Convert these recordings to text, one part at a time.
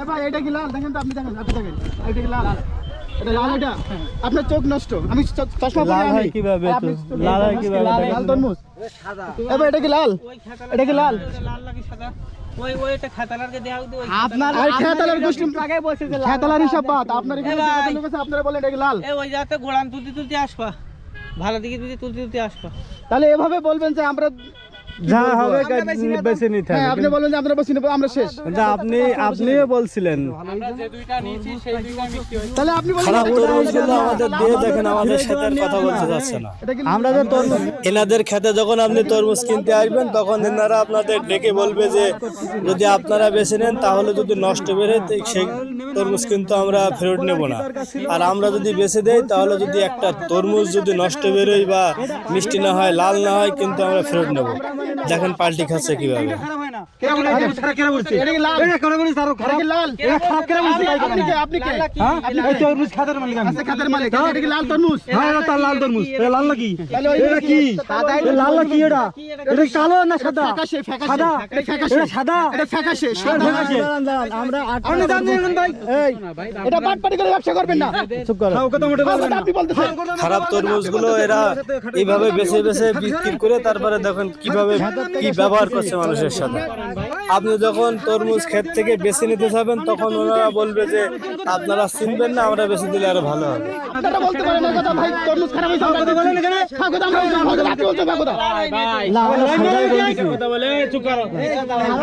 এ ভাই এটা কি লাল? দেখেন তো আপনি দেখেন আপনি দেখেন। এটা কি লাল? এটা লাল এটা? আপনার চোখ নষ্ট। আমি চশমা পরে লাল আমি কীভাবে হয় কীভাবে? এ ভাই এটা কি এটা কি তাহলে এভাবে বলবেন যে আমরা যা হবে বেছে নিতে হ্যাঁ হবে আপনি বলেন যে আপনারা বসে নেব, আমরা শেষ। কিন্তু আপনি আপনিও বলছিলেন। আমরা যে দুইটা নিয়েছি সেই দুইটা মিষ্টি হয়েছে। তাহলে আপনি বলেন আমাদের দিয়ে দেখেন আমাদের সাথে কথা বলতে যাচ্ছে না। আমরা যে তরমুজ এনাদের খেতে যখন আপনি তরমুজ কিনতে আসবেন তখন এনারা আপনাদের ডেকে বলবে যে যদি আপনারা বেছে নেন তাহলে যদি নষ্ট বেড়ে সেই তরমুজ কিন্তু আমরা ফেরত নেব না। আর আমরা যদি বেছে দেই তাহলে যদি একটা তরমুজ যদি নষ্ট বেরোয় বা মিষ্টি না হয় লাল না হয় কিন্তু আমরা ফেরত নেব। দেখেন পাল্টি খাচ্ছে কীভাবে। তরমুজ মালিক আমি। আচ্ছা, খাতার মালিক। এটা কি লাল তরমুজ? হ্যাঁ হ্যাঁ, খারাপ তরমুজগুলো এরা এইভাবে বেছে বেছে বিক্রি করে তারপরে দেখেন কীভাবে কি ব্যবহার করছে মানুষের সাথে। আপনি যখন তরমুজ ক্ষেত থেকে বেছে নিতে যাবেন তখন ওনারা বলবে যে আপনারা চিনবেন না আমরা বেছে দিলে আরও ভালো হবে। বলতে পারেন কথা ভাই। তরমুজ খারাপ হয়েছে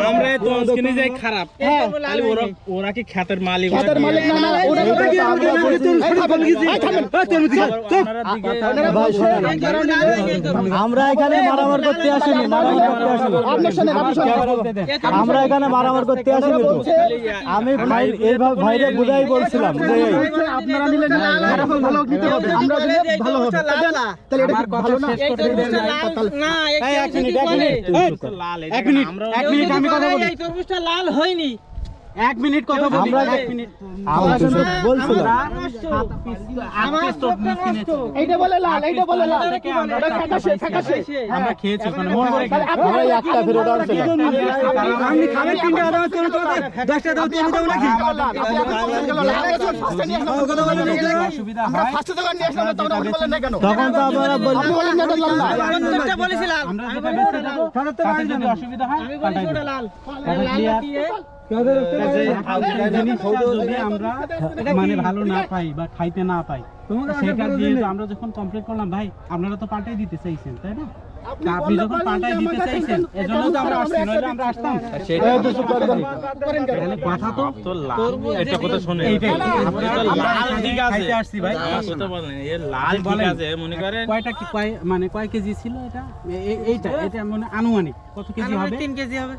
আমরা এখানে হ্যাঁ, যাই খারাপ ওরা ওরা কি খ্যাতের মালিক মালিক না না ওরা আমরা মারামার করতে আসিনি মারামার করতে আমরা এখানে মারামার করতে আসিনি তো আমি ভাই এইভাবে ভাইরে বুঝাই বলছিলাম যে আপনারা নিলে না ভালো নিতে হবে আমরা ভালো হবে তাহলে এটা ভালো না এই তরমুজটা লাল না এক মিনিট এক মিনিট লাল এক মিনিট এক মিনিট আমি কথা বলি। এই তরমুজটা লাল হয়নি। এক মিনিট কথা বলি। আমরা এক মিনিট। আমরা তো সব বলছিলাম আমার এইটা বলে লাল এইটা বলে লাল। এটা ফ্যাকাশে ফ্যাকাশে। আমরা খেয়েছি ওখানে। মন করে আমরা একটা ফেরত আনছিলাম আপনি খাবেন তিনটা আদালত করে। তো দশটা দাও তুমি দাও নাকি? হয়। তখন আপনি বলেন না কেন? তখন তো আপনারা বললেন প্রত্যেকটা বলেছিলাম আমরা আমি যেটা বলেছি লাল। দেবো তাতে অসুবিধা হয় আমি বলেছি লাল। লাল দিয়ে আমরা মানে ভালো না পাই বা খাইতে না পাই সেটা দিয়ে আমরা যখন কমপ্লিট করলাম ভাই আপনারা তো পাল্টাই দিতে চাইছেন তাই না? আপনি যখন পাল্টাই দিতে চাইছেন এজন্য তো আমরা আসছি নইলে আমরা আসতাম। এই তো চুপ করে দেন। তাহলে কথা তো তো এটা কথা শুনে। আপনি তো লাল ঠিক আছে খাইতে আসছি। ভাই। কথা বলেন এ লাল ঠিক আছে মনে করেন কয়টা কি কয় মানে কয় কেজি ছিল এটা? এইটা এটা মানে আনুমানিক কত কেজি হবে? তিন কেজি হবে।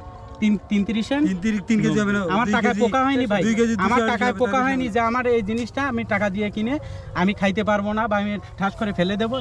আমার টাকায় পোকা হয়নি ভাই। আমার টাকায় পোকা হয়নি যে আমার এই জিনিসটা আমি টাকা দিয়ে কিনে আমি খাইতে পারব না বা আমি ঠাস করে ফেলে দেবো।